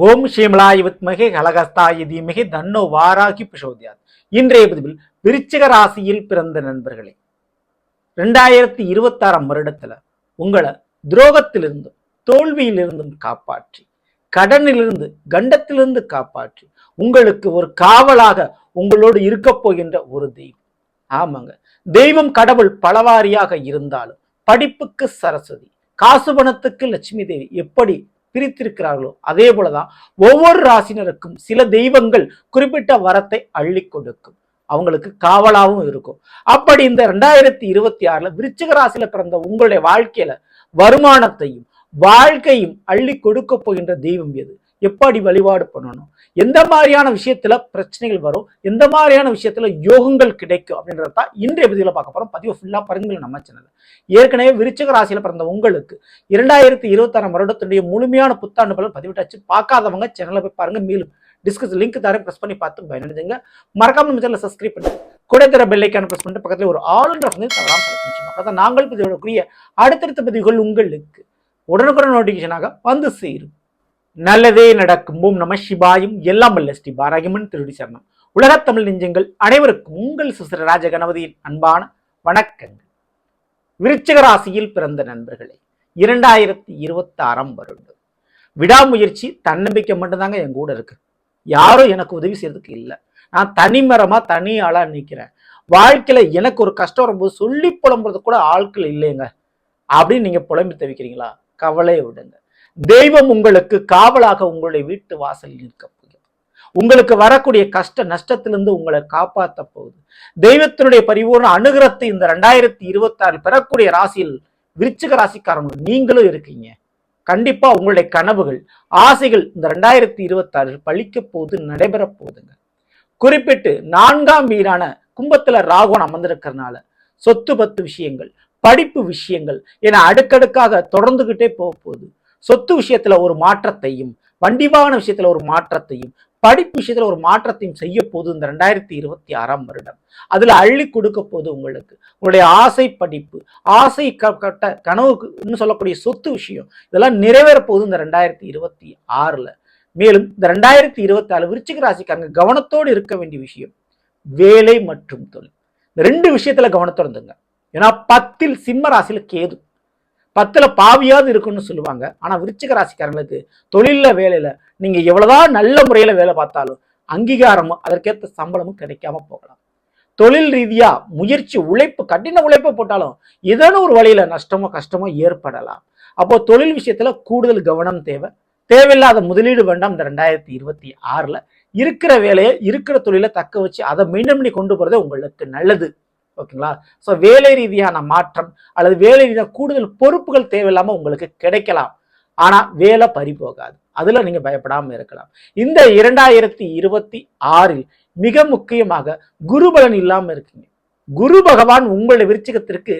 ஓம் ஸ்ரீமலாய் வித்மகி கலகஸ்தாய தீமகி தன்னோ வாராகி பிசோதியார் இன்றைய பதிவில் விருச்சிக ராசியில் பிறந்த நண்பர்களே ரெண்டாயிரத்தி இருபத்தாறாம் வருடத்துல உங்களை துரோகத்திலிருந்தும் தோல்வியிலிருந்தும் காப்பாற்றி கடனிலிருந்து கண்டத்திலிருந்து காப்பாற்றி உங்களுக்கு ஒரு காவலாக உங்களோடு இருக்க போகின்ற ஒரு தெய்வம். ஆமாங்க தெய்வம் கடவுள் பலவாரியாக இருந்தாலும் படிப்புக்கு சரஸ்வதி காசு பணத்துக்கு லட்சுமி தேவி எப்படி பிரித்திருக்கிறார்களோ அதே போலதான் ஒவ்வொரு ராசினருக்கும் சில தெய்வங்கள் குறிப்பிட்ட வரத்தை அள்ளி கொடுக்கும். அவங்களுக்கு காவலாகவும் இருக்கும். அப்படி இந்த ரெண்டாயிரத்தி இருபத்தி ஆறுல விருச்சிக ராசியில பிறந்த உங்களுடைய வாழ்க்கையில வருமானத்தையும் வாழ்க்கையும் அள்ளி கொடுக்க போகின்ற தெய்வம் எது? எப்படி வழிபாடு பண்ணணும்? எந்த மாதிரியான விஷயத்துல பிரச்சனைகள் வரும்? எந்த மாதிரியான விஷயத்துல யோகங்கள் கிடைக்கும்? அப்படின்றத தான் இன்றைய பதிவில் பார்க்க போறோம். பதிவு ஃபுல்லாக பருங்கள் நம்ம சேனல் ஏற்கனவே விருச்சக ராசியில் பிறந்த உங்களுக்கு இரண்டாயிரத்தி இருபத்தாறாம் வருடத்துடைய முழுமையான புத்தாண்டு பலன் பதிவிட்டாச்சு. பார்க்காதவங்க சேனலை போய் பாருங்க. மேலும் டிஸ்கஸ் லிங்க் தரேன். ப்ரெஸ் பண்ணி பார்த்து பயனடைஞ்சுங்க. மறக்காம நம்ம சேனலை சப்ஸ்கிரைப் பண்ணி கூட தர பெல்லைக்கான ப்ரெஸ் பண்ணிட்டு பக்கத்தில் ஒரு ஆல் வந்து தவறாம select பண்ணிச்சுங்க நாங்கள் பதிவிடக்கூடிய அடுத்தடுத்த பதிவுகள் உங்களுக்கு உடனுக்குடன் நோட்டிஃபிகேஷனாக வந்து சேரும். நல்லதே நடக்கும். ஓம் நம சிவாயும். எல்லாம் வல்ல ஸ்ரீ பாராகிமன் திருடி சரணம். உலகத் தமிழ் நெஞ்சங்கள் அனைவருக்கும் உங்கள் சிசிர ராஜ கணபதியின் அன்பான வணக்கங்கள். விருச்சிக ராசியில் பிறந்த நண்பர்களே இரண்டாயிரத்தி இருபத்தி ஆறாம் வருடம். விடாமுயற்சி தன்னம்பிக்கை மட்டும்தாங்க என் கூட இருக்கு. யாரும் எனக்கு உதவி செய்யறதுக்கு இல்லை. நான் தனிமரமா தனி ஆளா நிற்கிறேன் வாழ்க்கையில எனக்கு ஒரு கஷ்டம் வரும்போது சொல்லி புலம்புறது கூட ஆட்கள் இல்லைங்க. அப்படின்னு நீங்க புலம்பி தவிக்கிறீங்களா? கவலையை விடுங்க. தெய்வம் உங்களுக்கு காவலாக உங்களுடைய வீட்டு வாசலில் நிற்க போகுது உங்களுக்கு வரக்கூடிய கஷ்ட நஷ்டத்திலிருந்து உங்களை காப்பாற்ற போகுது. தெய்வத்தினுடைய பரிபூர்ண அனுகிரத்தை இந்த ரெண்டாயிரத்தி இருபத்தி ஆறு பெறக்கூடிய ராசியில் விருச்சிக ராசிக்காரங்க நீங்களும் இருக்கீங்க. கண்டிப்பா உங்களுடைய கனவுகள் ஆசைகள் இந்த ரெண்டாயிரத்தி இருபத்தி பழிக்க போகுது நடைபெற போகுதுங்க. குறிப்பிட்டு நான்காம் வீடான கும்பத்துல ராகுவன் அமர்ந்திருக்கிறதுனால சொத்து பத்து விஷயங்கள் படிப்பு விஷயங்கள் என அடுக்கடுக்காக தொடர்ந்துகிட்டே போக போகுது. சொத்து விஷயத்துல ஒரு மாற்றத்தையும் வண்டி வாகன விஷயத்துல ஒரு மாற்றத்தையும் படிப்பு விஷயத்துல ஒரு மாற்றத்தையும் செய்ய போது இந்த ரெண்டாயிரத்தி இருபத்தி ஆறாம் வருடம். அதுல அள்ளி கொடுக்க போது உங்களுக்கு. உங்களுடைய ஆசை படிப்பு ஆசை க- கட்ட கனவுக்கு சொல்லக்கூடிய சொத்து விஷயம் இதெல்லாம் நிறைவேற போகுது இந்த ரெண்டாயிரத்தி இருபத்தி ஆறுல. மேலும் இந்த ரெண்டாயிரத்தி இருபத்தி ஆறு விருச்சிக ராசிக்காரங்க கவனத்தோடு இருக்க வேண்டிய விஷயம் வேலை மற்றும் தொழில். இந்த ரெண்டு விஷயத்துல கவனத்தோடு இருந்துங்க ஏன்னா பத்தில் சிம்ம ராசியில கேது. பத்தில் பாவியாவது இருக்குன்னு சொல்லுவாங்க. ஆனால் விருச்சிக ராசிக்காரங்களுக்கு தொழிலில் வேலையில் நீங்கள் எவ்வளோதான் நல்ல முறையில் வேலை பார்த்தாலும் அங்கீகாரமும் அதற்கேற்ற சம்பளமும் கிடைக்காம போகலாம். தொழில் ரீதியாக முயற்சி உழைப்பு கடின உழைப்பு போட்டாலும் ஏதேனும் ஒரு வழியில நஷ்டமோ கஷ்டமோ ஏற்படலாம். அப்போது தொழில் விஷயத்தில் கூடுதல் கவனம் தேவை. தேவையில்லாத முதலீடு வேண்டாம். இந்த ரெண்டாயிரத்தி இருபத்தி ஆறில் இருக்கிற வேலையை இருக்கிற தொழிலை தக்க வச்சு அதை மெயின்டைன் பண்ணி கொண்டு போகிறது உங்களுக்கு நல்லது. ஓகேங்களா? ஸோ வேலை ரீதியான மாற்றம் அல்லது வேலை ரீதியான கூடுதல் பொறுப்புகள் தேவையில்லாம உங்களுக்கு கிடைக்கலாம். ஆனா வேலை பறி போகாது. அதுல நீங்க பயப்படாமல் இருக்கலாம். இந்த இரண்டாயிரத்தி இருபத்தி ஆறில் மிக முக்கியமாக குருபலன் இல்லாமல் இருக்கீங்க. குரு பகவான் உங்களுடைய விருச்சிகத்திற்கு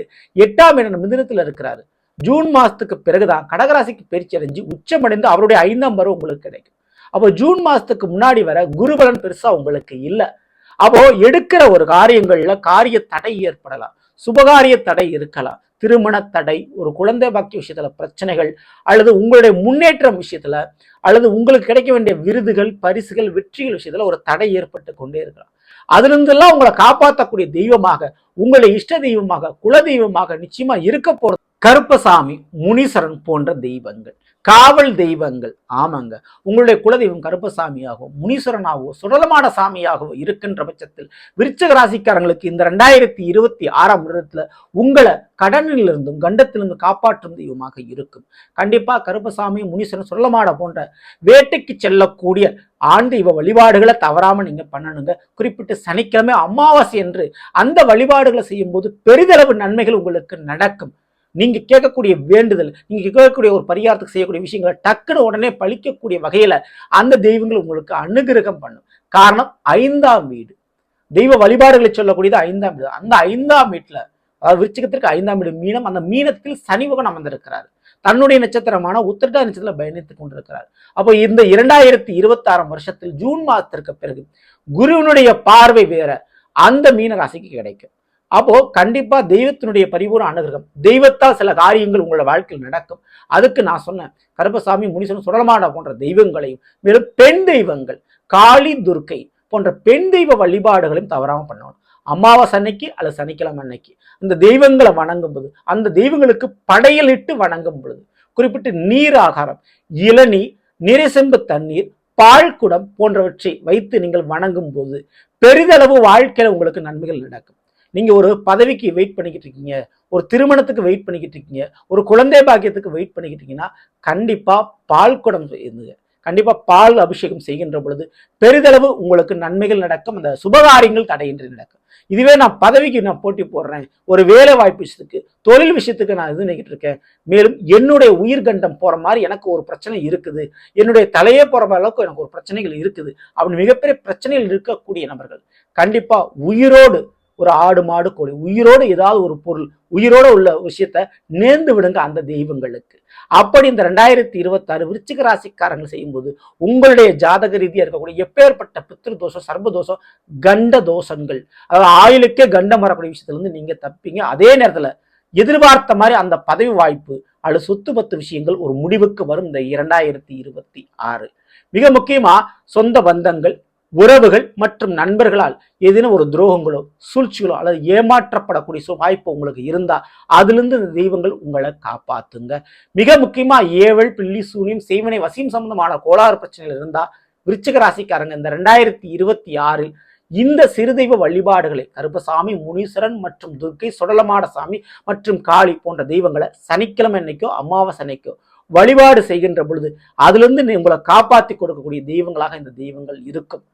எட்டாம் இடம் மிதினத்தில் இருக்கிறாரு. ஜூன் மாதத்துக்கு பிறகுதான் கடகராசிக்கு பயிற்சி அடைஞ்சு உச்சமடைந்து அவருடைய ஐந்தாம் பருவம் உங்களுக்கு கிடைக்கும். அப்போ ஜூன் மாதத்துக்கு முன்னாடி வர குருபலன் பெருசா உங்களுக்கு இல்லை. அப்போ எடுக்கிற ஒரு காரியங்கள்ல காரிய தடை ஏற்படலாம். சுபகாரிய தடை இருக்கலாம். திருமண தடை ஒரு குழந்தை பாக்கிய விஷயத்துல பிரச்சனைகள் அல்லது உங்களுடைய முன்னேற்றம் விஷயத்துல அல்லது உங்களுக்கு கிடைக்க வேண்டிய விருதுகள் பரிசுகள் வெற்றிகள் விஷயத்துல ஒரு தடை ஏற்பட்டு கொண்டே இருக்கலாம். அதுல இருந்தெல்லாம் உங்களை காப்பாற்றக்கூடிய தெய்வமாக உங்களை இஷ்ட தெய்வமாக குல தெய்வமாக நிச்சயமா இருக்க போறது கருப்பசாமி முனீஸ்வரன் போன்ற தெய்வங்கள் காவல் தெய்வங்கள் ஆமாங்க. உங்களுடைய குலதெய்வம் கருப்பசாமியாகவும் முனீஸ்வரனாகவோ சுடலமான சாமியாகவோ இருக்கின்ற பட்சத்தில் விருச்சக ராசிக்காரங்களுக்கு இந்த ரெண்டாயிரத்தி இருபத்தி ஆறாம் வருடத்தில் உங்களை கடனிலிருந்தும் கண்டத்திலிருந்து காப்பாற்றும் தெய்வமாக இருக்கும். கண்டிப்பாக கருப்பசாமி முனீஸ்வரன் சுடலமாட போன்ற வேட்டைக்கு செல்லக்கூடிய ஆண் தெய்வ வழிபாடுகளை தவறாமல் நீங்கள் பண்ணணுங்க. குறிப்பிட்டு சனிக்கிழமை அமாவாசை என்று அந்த வழிபாடுகளை செய்யும்போது பெரிதளவு நன்மைகள் உங்களுக்கு நடக்கும். நீங்கள் கேட்கக்கூடிய வேண்டுதல் நீங்கள் கேட்கக்கூடிய ஒரு பரிகாரத்துக்கு செய்யக்கூடிய விஷயங்களை டக்குன்னு உடனே பழிக்கக்கூடிய வகையில் அந்த தெய்வங்கள் உங்களுக்கு அனுகிரகம் பண்ணும். காரணம் ஐந்தாம் வீடு. தெய்வ வழிபாடுகளை சொல்லக்கூடியது ஐந்தாம் வீடு. அந்த ஐந்தாம் வீட்டில் அதாவது விருச்சிகத்திற்கு ஐந்தாம் வீடு மீனம் அந்த மீனத்தில் சனி பகவான் அமர்ந்திருக்கிறார். தன்னுடைய நட்சத்திரமான உத்திரட்டா நட்சத்திரத்தில் பயணித்துக் கொண்டிருக்கிறார். அப்போ இந்த இரண்டாயிரத்தி இருபத்தி ஆறாம் வருஷத்தில் ஜூன் மாதத்திற்கு பிறகு குருவினுடைய பார்வை வேற அந்த மீன ராசிக்கு கிடைக்கும். அப்போ கண்டிப்பா தெய்வத்தினுடைய பரிபூர்ண அனுகிரகம். தெய்வத்தால் சில காரியங்கள் உங்களோட வாழ்க்கையில் நடக்கும். அதுக்கு நான் சொன்னேன். கருப்பசாமி முனிசன் சுடலமாடா போன்ற தெய்வங்களையும் மேலும் பெண் தெய்வங்கள் காளி துர்க்கை போன்ற பெண் தெய்வ வழிபாடுகளையும் தவறாம பண்ணணும். அமாவாசை அன்னைக்கு அல்லது சனிக்கிழமை அன்னைக்கு அந்த தெய்வங்களை வணங்கும் போது அந்த தெய்வங்களுக்கு படையலிட்டு வணங்கும் பொழுது குறிப்பிட்டு நீர் ஆகாரம் இளநீ நிறைசெம்பு தண்ணீர் பால்குடம் போன்றவற்றை வைத்து நீங்கள் வணங்கும் போது பெரிதளவு வாழ்க்கையில் உங்களுக்கு நன்மைகள் நடக்கும். நீங்கள் ஒரு பதவிக்கு வெயிட் பண்ணிக்கிட்டு இருக்கீங்க ஒரு திருமணத்துக்கு வெயிட் பண்ணிக்கிட்டு இருக்கீங்க ஒரு குழந்தை பாக்கியத்துக்கு வெயிட் பண்ணிக்கிட்டு இருக்கீங்கன்னா கண்டிப்பாக பால் குடம் இருந்துங்க கண்டிப்பாக பால் அபிஷேகம் செய்கின்ற பொழுது பெரிதளவு உங்களுக்கு நன்மைகள் நடக்கும் அந்த சுபகாரியங்கள் தடையின்றி நடக்கும். இதுவே நான் பதவிக்கு நான் போட்டி போடுறேன் ஒரு வேலை வாய்ப்பு விஷயத்துக்கு தொழில் விஷயத்துக்கு நான் இது நினைக்கிட்டு இருக்கேன். மேலும் என்னுடைய உயிர்கண்டம் போற மாதிரி எனக்கு ஒரு பிரச்சனை இருக்குது. என்னுடைய தலையே போற மாதிரி அளவுக்கு எனக்கு ஒரு பிரச்சனைகள் இருக்குது. அப்படின்னு மிகப்பெரிய பிரச்சனைகள் இருக்கக்கூடிய நபர்கள் கண்டிப்பா உயிரோடு ஒரு ஆடு மாடு கோழி. உயிரோடு ஏதாவது ஒரு பொருள் உயிரோட உள்ள விஷயத்த நேர்ந்து விடுங்க அந்த தெய்வங்களுக்கு. அப்படி இந்த ரெண்டாயிரத்தி இருபத்தாறு விருச்சிக ராசிக்காரங்கள் செய்யும்போது உங்களுடைய ஜாதக ரீதியாக இருக்கக்கூடிய எப்பேற்பட்ட பித்ரு தோஷம் சர்ப தோஷம் கண்ட தோஷங்கள் அதாவது ஆயுளுக்கே கண்டம் வரக்கூடிய விஷயத்துலேருந்து நீங்கள் தப்பிங்க. அதே நேரத்தில் எதிர்பார்த்த மாதிரி அந்த பதவி வாய்ப்பு அல்லது சொத்து பத்து விஷயங்கள் ஒரு முடிவுக்கு வரும் இந்த இரண்டாயிரத்தி இருபத்தி ஆறு. மிக முக்கியமாக சொந்த பந்தங்கள் உறவுகள் மற்றும் நண்பர்களால் ஏதேனும் ஒரு துரோகங்களோ சூழ்ச்சிகளோ அல்லது ஏமாற்றப்படக்கூடிய சு- வாய்ப்பு உங்களுக்கு இருந்தால் அதிலிருந்து இந்த தெய்வங்கள் உங்களை காப்பாத்துங்க. மிக முக்கியமாக ஏவல் பில்லி சூனியம் செய்வனை வசியம் சம்பந்தமான கோளாறு பிரச்சனைகள் இருந்தால் விருச்சிக ராசிக்காரங்க இந்த ரெண்டாயிரத்தி இருபத்தி ஆறில் இந்த சிறுதெய்வ வழிபாடுகளை கருப்பசாமி முனீஸ்வரன் மற்றும் துர்க்கை சுடலமாட சாமி மற்றும் காளி போன்ற தெய்வங்களை சனிக்கிழமை அன்னைக்கோ அமாவாசை அன்னைக்கோ வழிபாடு செய்கின்ற பொழுது அதிலிருந்து நீ உங்களை காப்பாற்றி கொடுக்கக்கூடிய தெய்வங்களாக இந்த தெய்வங்கள் இருக்கும்.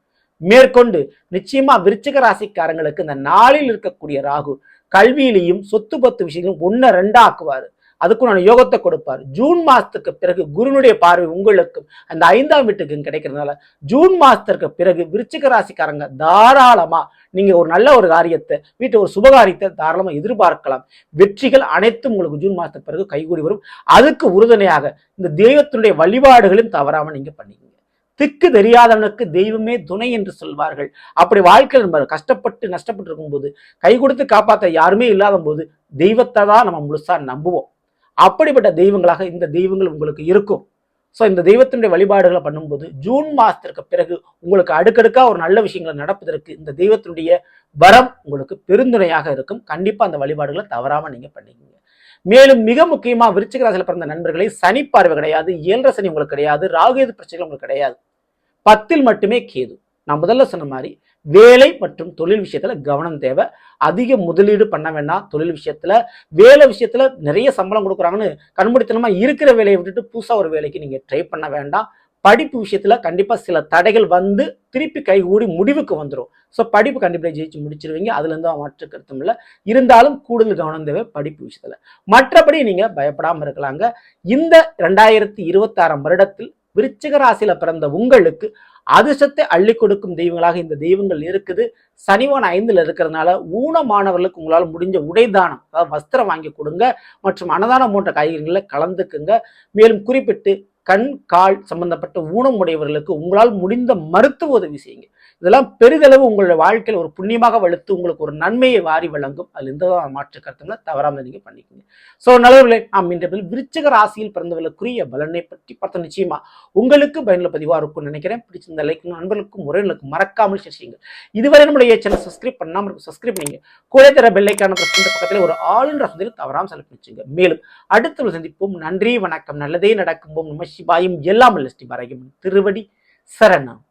மேற்கொண்டு நிச்சயமா விருச்சிக ராசிக்காரங்களுக்கு இந்த நாளில் இருக்கக்கூடிய ராகு கல்வியிலையும் சொத்து பத்து விஷயங்களும் ஒன்னு ரெண்டா ஆக்குவாரு. நான் யோகத்தை கொடுப்பார். ஜூன் மாதத்துக்கு பிறகு குருனுடைய பார்வை உங்களுக்கும் அந்த ஐந்தாம் வீட்டுக்கும் கிடைக்கிறதுனால ஜூன் மாதத்திற்கு பிறகு விருச்சிக ராசிக்காரங்க தாராளமா நீங்க ஒரு நல்ல ஒரு காரியத்தை வீட்டு ஒரு சுபகாரியத்தை தாராளமா எதிர்பார்க்கலாம். வெற்றிகள் அனைத்தும் உங்களுக்கு ஜூன் மாதத்துக்கு பிறகு கைகூடி வரும். அதுக்கு உறுதுணையாக இந்த தெய்வத்தினுடைய வழிபாடுகளையும் தவறாம நீங்க பண்ணீங்க திக்கு தெரியாதவனுக்கு தெய்வமே துணை என்று சொல்வார்கள். அப்படி வாழ்க்கையில் நம்ம கஷ்டப்பட்டு நஷ்டப்பட்டு இருக்கும்போது கை கொடுத்து காப்பாற்ற யாருமே இல்லாத போது தெய்வத்தை தான் நம்ம முழுசா நம்புவோம். அப்படிப்பட்ட தெய்வங்களாக இந்த தெய்வங்கள் உங்களுக்கு இருக்கும். ஸோ இந்த தெய்வத்தினுடைய வழிபாடுகளை பண்ணும்போது ஜூன் மாதத்திற்கு பிறகு உங்களுக்கு அடுக்கடுக்காக ஒரு நல்ல விஷயங்கள் நடப்பதற்கு இந்த தெய்வத்தினுடைய வரம் உங்களுக்கு பெருந்துணையாக இருக்கும். கண்டிப்பாக அந்த வழிபாடுகளை தவறாமல் நீங்கள் பண்ணிக்கோங்க. மேலும் மிக முக்கியமாக விருச்சிகராசியில் பிறந்த நண்பர்களை சனி பார்வை கிடையாது ஏழரை சனி உங்களுக்கு கிடையாது ராகுகேது பிரச்சனைகள் உங்களுக்கு கிடையாது. பத்தில் மட்டுமே கேது. நான் முதல்ல சொன்ன மாதிரி வேலை மற்றும் தொழில் விஷயத்துல கவனம் தேவை. அதிக முதலீடு பண்ண வேண்டாம். தொழில் விஷயத்துல வேலை விஷயத்துல நிறைய சம்பளம் கொடுக்குறாங்கன்னு கண்மூடித்தனமா இருக்கிற வேலையை விட்டுட்டு புதுசா ஒரு வேலைக்கு நீங்க ட்ரை பண்ண வேண்டாம். படிப்பு விஷயத்துல கண்டிப்பா சில தடைகள் வந்து திருப்பி கைகூடி முடிவுக்கு வந்துடும் ஸோ படிப்பு கண்டிப்பாக ஜெயிச்சு முடிச்சிருவீங்க. அதுலேருந்து மாற்று கருத்தும் இல்லை. இருந்தாலும் கூடுதல் கவனம் தேவை படிப்பு விஷயத்தில். மற்றபடி நீங்கள் பயப்படாமல் இருக்கலாங்க. இந்த ரெண்டாயிரத்தி இருபத்தாறாம் வருடத்தில் விருச்சிக ராசியில பிறந்த உங்களுக்கு அதிர்ஷ்டத்தை அள்ளி கொடுக்கும் தெய்வங்களாக இந்த தெய்வங்கள் இருக்குது. சனிவான் ஐந்தில் இருக்கிறதுனால ஊனமானவர்களுக்கு உங்களால் முடிஞ்ச உடைதானம் அதாவது வஸ்திரம் வாங்கி கொடுங்க. மற்றும் அன்னதானம் போன்ற காய்கறிகளில் கலந்துக்குங்க. மேலும் குறிப்பிட்டு கண் கால் சம்பந்தப்பட்ட ஊனம் உடையவர்களுக்கு உங்களால் முடிந்த மருத்துவ உதவி செய்யுங்க. இதெல்லாம் பெரிதளவு உங்களுடைய வாழ்க்கையில் ஒரு புண்ணியமாக வலுத்து உங்களுக்கு ஒரு நன்மையை வாரி வழங்கும். அதில் எந்த மாற்று கருத்துங்களை தவறாமல் நீங்கள் பண்ணிக்கோங்க. ஸோ நல்லவர்களே நாம் இன்றைய பதில் விருச்சக ராசியில் பிறந்தவர்களுக்குரிய பலனை பற்றி பார்த்த நிச்சயமா உங்களுக்கு பயனுள்ள பதிவாக இருக்கும்னு நினைக்கிறேன். பிடிச்சிருந்த லைக் நண்பர்களுக்கும் உறவினர்களுக்கும் மறக்காமல் செய்யுங்க. இதுவரை நம்முடைய சேனல் சப்ஸ்கிரைப் பண்ணாமல் இருக்கும் சப்ஸ்கிரைப் பண்ணீங்க. கூட தர பெல்லைக்கான பக்கத்தில் ஒரு ஆளுன்ற என்ற தவறாமல் செலக்ட் மேலும் அடுத்த சந்திப்போம் நன்றி வணக்கம். நல்லதே நடக்கும் நம சிவாயும் எல்லாம் ஸ்ரீ மறையும் திருவடி சரணம்.